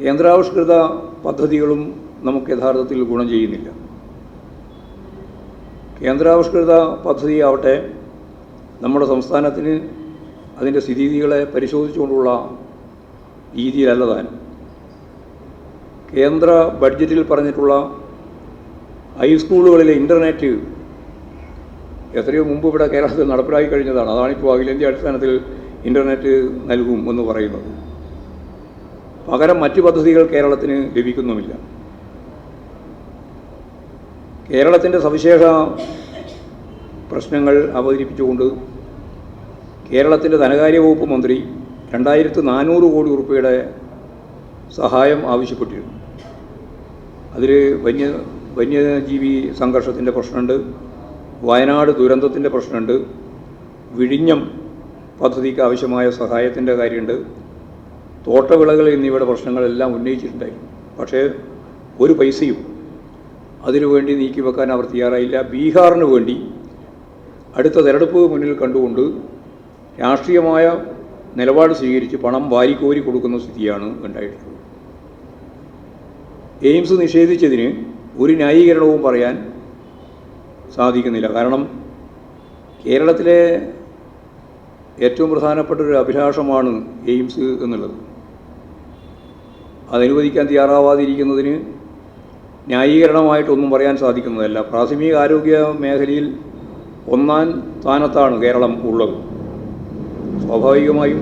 കേന്ദ്രാവിഷ്കൃത പദ്ധതികളും നമുക്ക് യഥാർത്ഥത്തിൽ ഗുണം ചെയ്യുന്നില്ല. കേന്ദ്രാവിഷ്കൃത പദ്ധതിയാവട്ടെ നമ്മുടെ സംസ്ഥാനത്തിന് അതിന്റെ സ്ഥിതിഗതികളെ പരിശോധിച്ചുകൊണ്ടുള്ള രീതിയിലല്ല താനും കേന്ദ്ര ബഡ്ജറ്റിൽ പറഞ്ഞിട്ടുള്ള ഹൈസ്കൂളുകളിലെ ഇന്റർനെറ്റ് എത്രയോ മുമ്പ് ഇവിടെ കേരളത്തിൽ നടപ്പിലാക്കി കഴിഞ്ഞതാണ്. അതാണിപ്പോൾ അഖിലേന്ത്യാ അടിസ്ഥാനത്തിൽ ഇന്റർനെറ്റ് നൽകും എന്ന് പറയുന്നത്. പകരം മറ്റു പദ്ധതികൾ കേരളത്തിന് ലഭിക്കുന്നുമില്ല. കേരളത്തിന്റെ സവിശേഷ പ്രശ്നങ്ങൾ അവതരിപ്പിച്ചുകൊണ്ട് കേരളത്തിന്റെ ധനകാര്യ വകുപ്പ് മന്ത്രി രണ്ടായിരത്തി നാനൂറ് കോടി രൂപയുടെ സഹായം ആവശ്യപ്പെട്ടിരുന്നു. അതിൽ വന്യ വന്യജീവി സംഘർഷത്തിന്റെ പ്രശ്നമുണ്ട് വയനാട് ദുരന്തത്തിന്റെ പ്രശ്നമുണ്ട് വിഴിഞ്ഞം പദ്ധതിക്ക് ആവശ്യമായ സഹായത്തിന്റെ കാര്യമുണ്ട് തോട്ടവിളകൾ എന്നിവയുടെ പ്രശ്നങ്ങളെല്ലാം ഉന്നയിച്ചിട്ടുണ്ടായിരുന്നു പക്ഷേ ഒരു പൈസയും അതിനുവേണ്ടി നീക്കിവെക്കാൻ അവർ തയ്യാറായില്ല. ബീഹാറിന് വേണ്ടി അടുത്ത തെരഞ്ഞെടുപ്പ് മുന്നിൽ കണ്ടുകൊണ്ട് രാഷ്ട്രീയമായ നിലപാട് സ്വീകരിച്ച് പണം വാരിക്കോരി കൊടുക്കുന്ന സ്ഥിതിയാണ് ഉണ്ടായിട്ടുള്ളത്. എയിംസ് നിഷേധിച്ചതിന് ഒരു ന്യായീകരണവും പറയാൻ സാധിക്കുന്നില്ല. കാരണം കേരളത്തിലെ ഏറ്റവും പ്രധാനപ്പെട്ട ഒരു അഭിലാഷമാണ് എയിംസ് എന്നുള്ളത്. അതനുവദിക്കാൻ തയ്യാറാവാതിരിക്കുന്നതിന് ന്യായീകരണമായിട്ടൊന്നും പറയാൻ സാധിക്കുന്നതല്ല. പ്രാഥമിക ആരോഗ്യ മേഖലയിൽ ഒന്നാം സ്ഥാനത്താണ് കേരളം ഉള്ളത്. സ്വാഭാവികമായും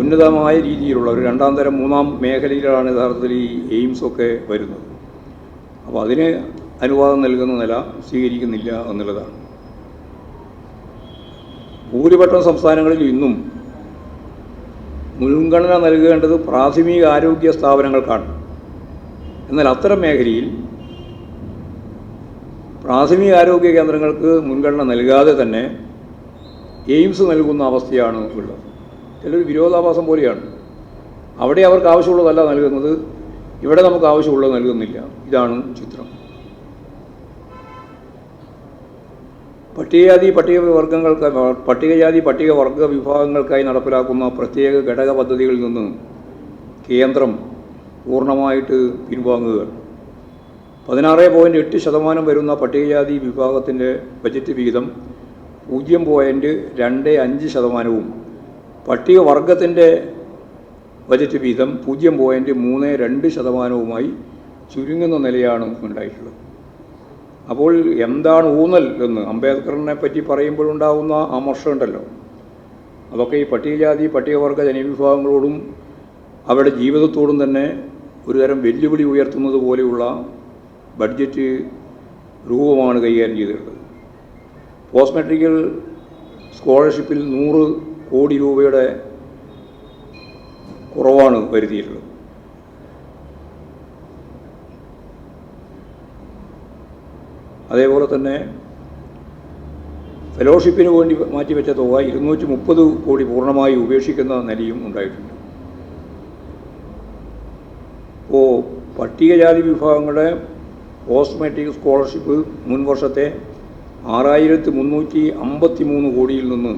ഉന്നതമായ രീതിയിലുള്ള ഒരു രണ്ടാം തരം മൂന്നാം മേഖലയിലാണ് യഥാർത്ഥത്തിൽ ഈ എയിംസൊക്കെ വരുന്നത്. അപ്പോൾ അതിന് അനുവാദം നൽകുന്ന നില സ്വീകരിക്കുന്നില്ല എന്നുള്ളതാണ്. ഭൂരിപക്ഷം സംസ്ഥാനങ്ങളിൽ ഇന്നും മുൻഗണന നൽകേണ്ടത് പ്രാഥമിക ആരോഗ്യ സ്ഥാപനങ്ങൾക്കാണ്. എന്നാൽ അത്തരം മേഖലയിൽ പ്രാഥമിക ആരോഗ്യ കേന്ദ്രങ്ങൾക്ക് മുൻഗണന നൽകാതെ തന്നെ എയിംസ് നൽകുന്ന അവസ്ഥയാണ് ഉള്ളത്. ചിലർ വിരോധാഭാസം പോലെയാണ്. അവിടെ അവർക്ക് ആവശ്യമുള്ളതല്ല നൽകുന്നത് ഇവിടെ നമുക്ക് ആവശ്യമുള്ളത് നൽകുന്നില്ല. ഇതാണ് ചിത്രം. പട്ടികജാതി പട്ടിക വർഗങ്ങൾക്ക് പട്ടികജാതി പട്ടിക പട്ടികവർഗ വിഭാഗങ്ങൾക്കായി നടപ്പിലാക്കുന്ന പ്രത്യേക ഘടക പദ്ധതികളിൽ നിന്ന് കേന്ദ്രം പൂർണമായിട്ട് പിൻവാങ്ങുക പതിനാറ് പോയിന്റ് എട്ട് ശതമാനം വരുന്ന പട്ടികജാതി വിഭാഗത്തിന്റെ ബജറ്റ് വിഹിതം പൂജ്യം പോയിന്റ് രണ്ട് അഞ്ച് ശതമാനവും പട്ടികവർഗത്തിന്റെ ബജറ്റ് വിഹിതം പൂജ്യം പോയിന്റ് മൂന്ന് രണ്ട് ശതമാനവുമായി ചുരുങ്ങുന്ന നിലയാണ് ഉണ്ടായിട്ടുള്ളത്. അപ്പോൾ എന്താണ് ഊന്നൽ എന്ന് അംബേദ്കറിനെ പറ്റി പറയുമ്പോഴുണ്ടാകുന്ന അമർഷമുണ്ടല്ലോ അതൊക്കെ ഈ പട്ടികജാതി പട്ടികവർഗ ജനവിഭാഗങ്ങളോടും അവരുടെ ജീവിതത്തോടും തന്നെ ഒരുതരം വെല്ലുവിളി ഉയർത്തുന്നത് പോലെയുള്ള ബഡ്ജറ്റ് രൂപമാണ് കൈകാര്യം ചെയ്തിട്ടുള്ളത്. പോസ്റ്റ് മെട്രിക്കൽ സ്കോളർഷിപ്പിൽ നൂറ് കോടി രൂപയുടെ കുറവാണ് വരുത്തിയിട്ടുള്ളത്. അതേപോലെ തന്നെ ഫെലോഷിപ്പിന് വേണ്ടി മാറ്റിവെച്ച തുക ഇരുന്നൂറ്റി മുപ്പത് കോടി പൂർണമായി ഉപേക്ഷിക്കുന്ന നിലയും ഉണ്ടായിട്ടുണ്ട്. ഇപ്പോൾ പട്ടികജാതി വിഭാഗങ്ങളുടെ പോസ്റ്റ് മെട്രിക് സ്കോളർഷിപ്പ് മുൻ വർഷത്തെ ആറായിരത്തി മുന്നൂറ്റി അമ്പത്തി മൂന്ന് കോടിയിൽ നിന്ന്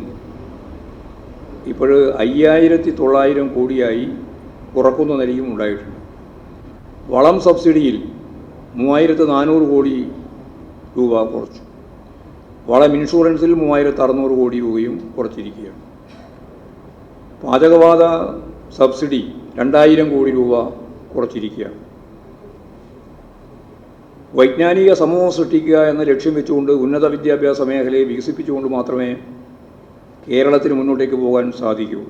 ഇപ്പോൾ അയ്യായിരത്തി തൊള്ളായിരം കോടിയായി കുറക്കുന്ന നിലയും ഉണ്ടായിട്ടുണ്ട്. വളം സബ്സിഡിയിൽ മൂവായിരത്തി നാനൂറ് കോടി രൂപ കുറച്ചു. വളം ഇൻഷുറൻസിൽ മൂവായിരത്തി അറുന്നൂറ് കോടി രൂപയും കുറച്ചിരിക്കുകയാണ്. പാചകവാത സബ്സിഡി രണ്ടായിരം കോടി രൂപ കുറച്ചിരിക്കുകയാണ്. വൈജ്ഞാനിക സമൂഹം സൃഷ്ടിക്കുക എന്ന ലക്ഷ്യം വെച്ചുകൊണ്ട് ഉന്നത വിദ്യാഭ്യാസ മേഖലയെ വികസിപ്പിച്ചുകൊണ്ട് മാത്രമേ കേരളത്തിന് മുന്നോട്ടേക്ക് പോകാൻ സാധിക്കൂ.